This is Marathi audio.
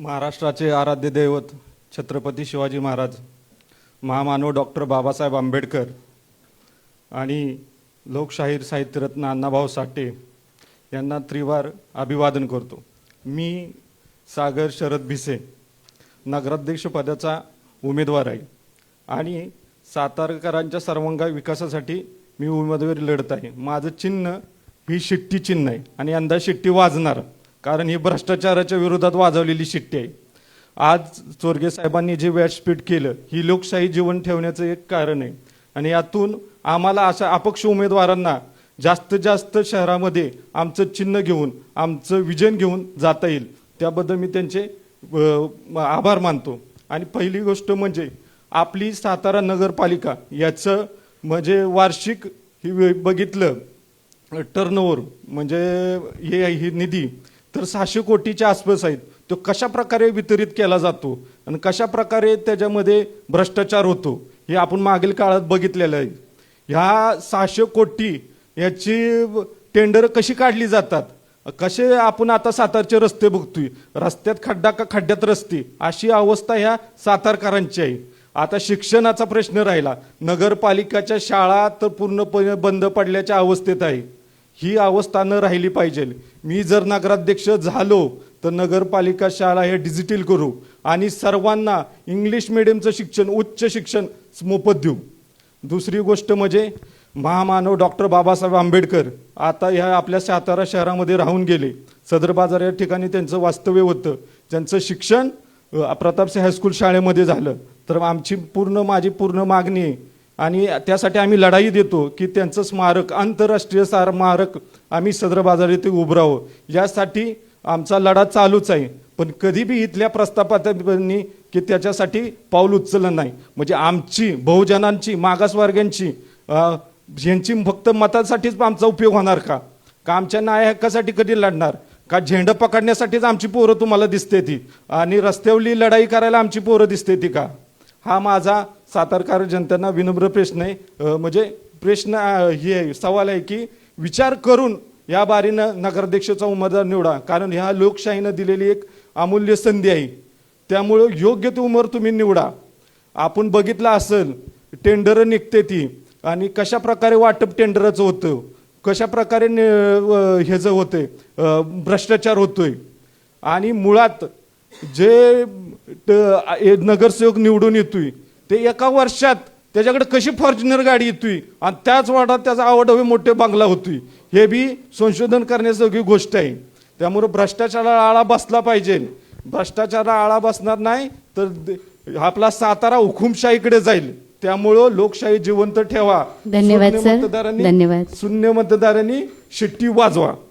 महाराष्ट्राचे आराध्य दैवत छत्रपती शिवाजी महाराज महामानव डॉक्टर बाबासाहेब आंबेडकर आणि लोकशाहीर साहित्यरत्न अण्णाभाऊ साठे यांना त्रिवार अभिवादन करतो. मी सागर शरद भिसे नगराध्यक्षपदाचा उमेदवार आहे आणि सातारकरांच्या सर्वांगीण विकासासाठी मी उमेदवारी लढत आहे. माझं चिन्ह ही शिट्टी चिन्ह आहे आणि यंदा शिट्टी वाजणार. कारण ही भ्रष्टाचाराच्या विरोधात वाजवलेली शिट्टी आहे. आज चोरगे साहेबांनी जे व्यासपीठ केलं ही लोकशाही जीवन ठेवण्याचं एक कारण आहे. आणि यातून आम्हाला अशा अपक्ष उमेदवारांना जास्त जास्त शहरामध्ये आमचं चिन्ह घेऊन आमचं विजन घेऊन जाता येईल. त्याबद्दल मी त्यांचे आभार मानतो. आणि पहिली गोष्ट म्हणजे आपली सातारा नगरपालिका याचं म्हणजे वार्षिक ही बघितलं टर्नओव्हर म्हणजे हे ही निधी तर सहाशे कोटीच्या आसपास आहेत. तो कशा प्रकारे वितरित केला जातो आणि कशा प्रकारे त्याच्यामध्ये भ्रष्टाचार होतो हे आपण मागील काळात बघितलेलं आहे. ह्या सहाशे कोटी याची टेंडर कशी काढली जातात? कसे आपण आता सातारचे रस्ते बघतोय? रस्त्यात खड्डा का खड्ड्यात रस्ते? अशी अवस्था ह्या सातारकरांची आहे. आता शिक्षणाचा प्रश्न राहिला. नगरपालिकाच्या शाळा तर पूर्णपणे बंद पडल्याच्या अवस्थेत आहे. ही अवस्था न राहिली पाहिजे. मी जर नगराध्यक्ष झालो तर नगरपालिका शाळा हे डिजिटल करू आणि सर्वांना इंग्लिश मिडियमचं शिक्षण उच्च शिक्षण मोफत देऊ. दुसरी गोष्ट म्हणजे महामानव डॉक्टर बाबासाहेब आंबेडकर आता ह्या आपल्या सातारा शहरामध्ये राहून गेले. सदर बाजार या ठिकाणी त्यांचं वास्तव्य होतं. त्यांचं शिक्षण प्रतापसिंह हायस्कूल शाळेमध्ये झालं. तर आमची पूर्ण माझी पूर्ण मागणी आहे आणि त्यासाठी आम्ही लढाई देतो की त्यांचं स्मारक आंतरराष्ट्रीय स्मारक आम्ही सदर बाजार येथे उभरावं यासाठी आमचा लढा चालूच आहे. पण कधी बी इथल्या प्रस्थापितांनी की त्याच्यासाठी पाऊल उचललं नाही. म्हणजे आमची बहुजनांची मागासवर्गांची ह्यांची यांची फक्त मतासाठीच आमचा उपयोग होणार का? का आमच्या न्याय हक्कासाठी कधी लढणार? का झेंडा पकडण्यासाठीच आमची पोरं तुम्हाला दिसते ती आणि रस्त्यावरली लढाई करायला आमची पोरं दिसते ती का? हा माझा सातारकार जनतेना विनम्र प्रश्न आहे. म्हणजे प्रश्न हे आहे, सवाल आहे की विचार करून या बारीनं नगराध्यक्षाचा उमेदवार निवडा. कारण ह्या लोकशाहीनं दिलेली एक अमूल्य संधी आहे. त्यामुळं योग्य तो उमर तुम्ही निवडा. आपण बघितलं असेल टेंडर निघते ती. आणि कशा प्रकारे वाटप टेंडरचं होतं? कशा प्रकारे ह्याचं होते भ्रष्टाचार होतोय. आणि मुळात जे ट- ए- नगरसेवक निवडून येतोय ते एका वर्षात त्याच्याकडे कशी फॉर्च्युनर गाडी येतोय आणि त्याच वाटात त्याचा आवडवे मोठे बंगला होतोय. हे बी संशोधन करण्यासारखी गोष्ट आहे. त्यामुळे भ्रष्टाचाराला आळा बसला पाहिजे. भ्रष्टाचाराला आळा बसणार नाही तर आपला सातारा हुकुमशाहीकडे जाईल. त्यामुळं लोकशाही जिवंत ठेवा. धन्यवाद. मतदारांनी- धन्यवाद. शून्य मतदारांनी शिट्टी वाजवा.